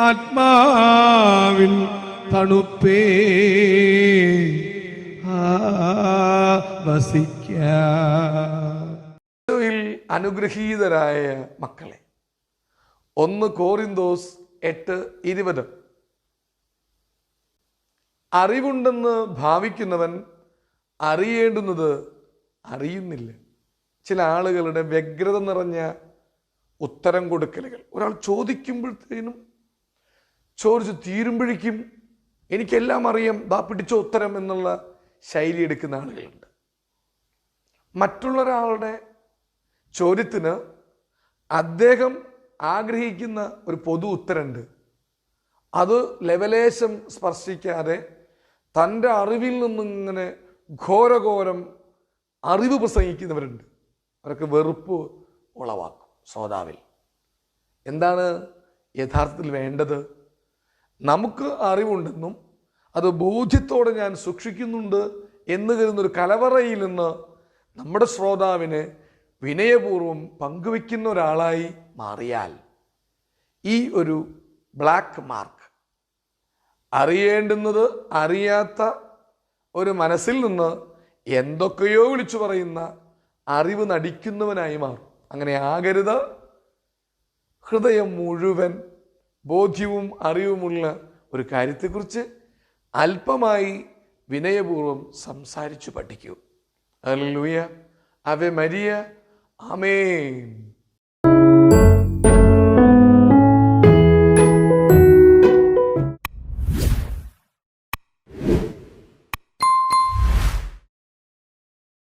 ആത്മാവിൻ തണുപ്പേ. വസിക്ക. യിൽ അനുഗ്രഹീതരായ മക്കളെ ഒന്ന് കോറിന്തോസ് എട്ട് ഇരുപത്. അറിവുണ്ടെന്ന് ഭാവിക്കുന്നവൻ അറിയേണ്ടുന്നത് അറിയുന്നില്ല. ചില ആളുകളുടെ വ്യഗ്രത നിറഞ്ഞ ഉത്തരം കൊടുക്കലുകൾ. ഒരാൾ ചോദിക്കുമ്പോഴത്തേനും ചോദിച്ചു തീരുമ്പോഴേക്കും എനിക്കെല്ലാം അറിയാം ദാ പിടിച്ച ഉത്തരം എന്നുള്ള ശൈലി എടുക്കുന്ന ആളുകളുണ്ട്. മറ്റുള്ള ഒരാളുടെ ചോദ്യത്തിന് അദ്ദേഹം ആഗ്രഹിക്കുന്ന ഒരു പൊതു ഉത്തരമുണ്ട്. അത് ലെവലേശം സ്പർശിക്കാതെ തന്റെ അറിവിൽ നിന്നിങ്ങനെ ഘോരഘോരം അറിവ് പ്രസംഗിക്കുന്നവരുണ്ട്. അവരൊക്കെ വെറുപ്പ് ഉളവാക്കും ശ്രോതാവിൽ എന്താണ് യഥാർത്ഥത്തിൽ വേണ്ടത്? നമുക്ക് അറിവുണ്ടെന്നും അത് ബോധ്യത്തോടെ ഞാൻ സൂക്ഷിക്കുന്നുണ്ട് എന്ന് കരുതുന്ന ഒരു കലവറയിൽ നിന്ന് നമ്മുടെ ശ്രോതാവിനെ വിനയപൂർവം പങ്കുവെക്കുന്ന ഒരാളായി മാറിയാൽ ഈ ഒരു ബ്ലാക്ക് മാർക്ക് അറിയേണ്ടുന്നത് അറിയാത്ത ഒരു മനസ്സിൽ നിന്ന് എന്തൊക്കെയോ വിളിച്ചു പറയുന്ന അറിവ് നടിക്കുന്നവനായി മാറും. അങ്ങനെ ആകരുത്. ഹൃദയം മുഴുവൻ ബോധ്യവും അറിവുമുള്ള ഒരു കാര്യത്തെക്കുറിച്ച് അല്പമായി വിനയപൂർവം സംസാരിച്ചു പഠിക്കൂ. അല്ലൂയ അവ മരിയ. ആമേൻ.